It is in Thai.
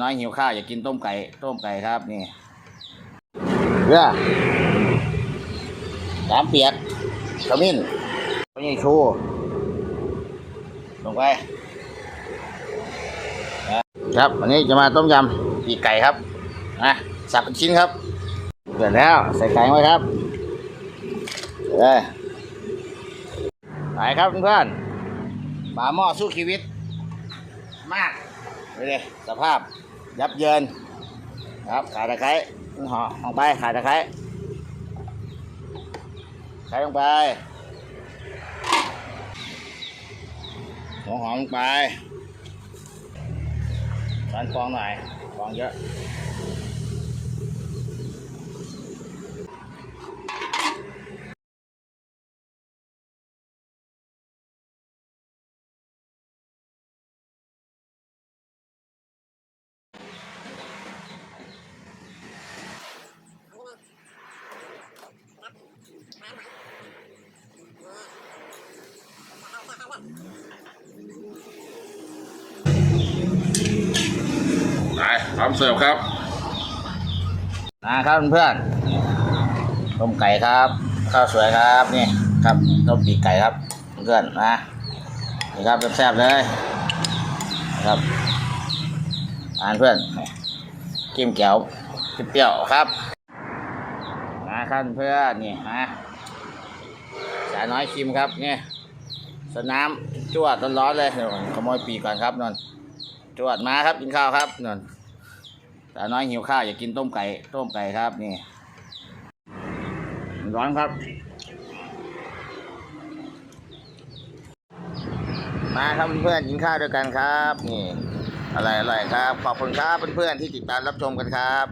น้อยหิวข้าวอยากกินต้มไก่ ต้มไก่ครับนี่เรือสามเปียกขมิ้นก็ยังชูลงไปนะครับวันนี้จะมาต้มยำปีกไก่ครับนะสับเป็นชิ้นครับเดือดแล้วใส่ไก่ไว้ครับเออไปครับเพื่อนๆฝาหม้อสู้ชีวิต มากไปเลยสภาพ ยับเยินครับขาตะไคร้ห่อลงไปขาตะไคร้ไคร้ลงไปหัวหอมลงไปช้อนฟองหน่อยฟองเยอะ ไปพร้อมเสิร์ฟครับ นะครับเพื่อนต้มไก่ครับ ข้าวสวยครับนี่ครับต้มปีกไก่ครับ เพื่อนนะนี่ครับแซ่บๆเลยครับอ่านเพื่อนกิมแก้วเปรี้ยวครับ นะครับเพื่อนนี่ฮะสายน้อยชิมครับเนี่ยสนามจวดร้อนๆเลยเดี๋ยขโมยปีก่อนครับนนจวดมาครับกินข้าวครับนนสาน้อยหิวข้าวอยากกินต้มไก่ต้มไก่ครับนี่ร้อนครับมาครับเพื่อนกินข้าวด้วยกันครับนี่อร่อยๆครับ ขอบคุณครับเพื่อนๆที่ติดตามรับชมกันครับ